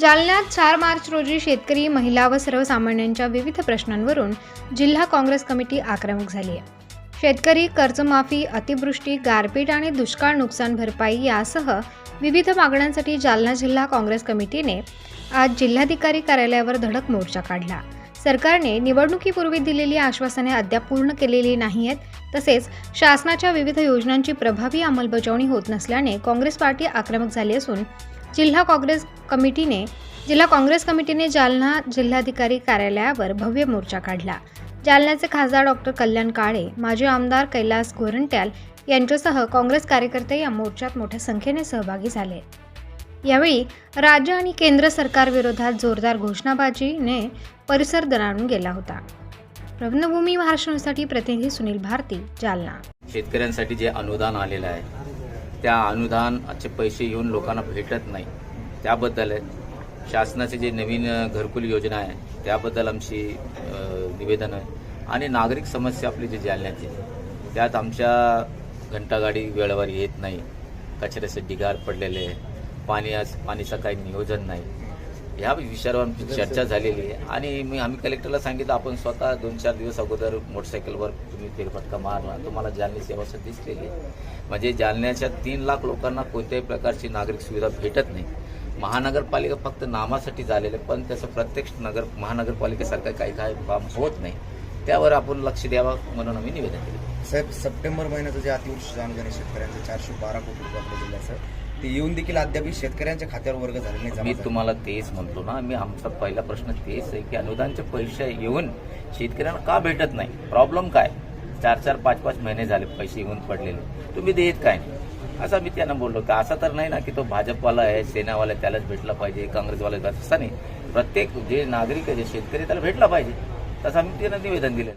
जालन्यात चार मार्च रोजी शेतकरी महिला व सर्वसामान्यांच्या विविध प्रश्नांवरून जिल्हा काँग्रेस कमिटी आक्रमक झाली आहे. शेतकरी कर्जमाफी अतिवृष्टी गारपीट आणि दुष्काळ नुकसान भरपाई यासह विविध मागण्यांसाठी जालना जिल्हा काँग्रेस कमिटीने आज जिल्हाधिकारी कार्यालयावर धडक मोर्चा काढला. सरकारने निवडणुकीपूर्वी दिलेली आश्वासने अद्याप पूर्ण केलेली नाही आहेत तसेच शासनाच्या विविध योजनांची प्रभावी अंमलबजावणी होत नसल्याने काँग्रेस पार्टी आक्रमक झाली असून जिल्हा काँग्रेस कमिटीने जिल्हा काँग्रेस कमिटीने जालना जिल्हाधिकारी कार्यालयावर भव्य मोर्चा काढला. जालन्याचे खासदार डॉक्टर कल्याण काळे माजी आमदार कैलास गोरंट्याल यांच्यासह काँग्रेस कार्यकर्ते या मोर्चात मोठ्या संख्येने सहभागी झाले. यावेळी राज्य आणि केंद्र सरकारविरोधात जोरदार घोषणाबाजीने परिसर दणाणून गेला होता. रत्नभूमी महाराष्ट्रासाठी प्रतिनिधी सुनील भारती जालना. शेतकऱ्यांसाठी जे अनुदान आलेलं आहे त्या अनुदानाचे पैसे येऊन लोकांना भेटत नाही. त्याबद्दल शासनाचे जे नवीन घरकुल योजना आहे त्याबद्दल आमची निवेदन आहे. आणि नागरिक समस्या आपली जी जालन्याची त्यात आमच्या घंटागाडी वेळेवर येत नाही. कचऱ्याचे ढिगार पडलेले आहे. पाणी आज पाणीचं काही नियोजन नाही. ह्या विषयावर आमची चर्चा झालेली आहे. आणि मी आम्ही कलेक्टरला सांगितलं आपण स्वतः दोन चार दिवस अगोदर मोटरसायकलवर तुम्ही फेरफटका मारला तुम्हाला जालन्याची अवस्था दिसलेली आहे. म्हणजे जालन्याच्या तीन लाख लोकांना कोणत्याही प्रकारची नागरिक सुविधा भेटत नाही. महानगरपालिका फक्त नामासाठी झालेलं पण त्याचं प्रत्यक्ष नगर महानगरपालिकेसारखं काही काही काम होत नाही. त्यावर आपण लक्ष द्यावं म्हणून आम्ही निवेदन केलं. साहेब सप्टेंबर महिन्याचं जे अतिवृष्टी आहे शेतकऱ्यांचं चारशे बारा कोटी रुपये जिल्ह्याचं ते येऊन देखील अद्याप शेतकऱ्यांच्या खात्यावर वर्ग झाले नाही मी जमा. तुम्हाला तेच म्हणतो ना मी आमचा पहिला प्रश्न तेच आहे की अनुदानचे पैसे येऊन शेतकऱ्यांना का भेटत नाही? प्रॉब्लेम काय? चार चार पाच पाच महिने झाले पैसे येऊन पडलेले. तुम्ही देत काय नाही? असं मी त्यांना बोललो की असं तर नाही ना की तो भाजपवाला आहे सेनावाला आहे, त्यालाच भेटला पाहिजे काँग्रेसवाला असं नाही. प्रत्येक जे नागरिक आहे जे शेतकरी त्याला भेटला पाहिजे. तसं आम्ही त्यांना निवेदन दिलं.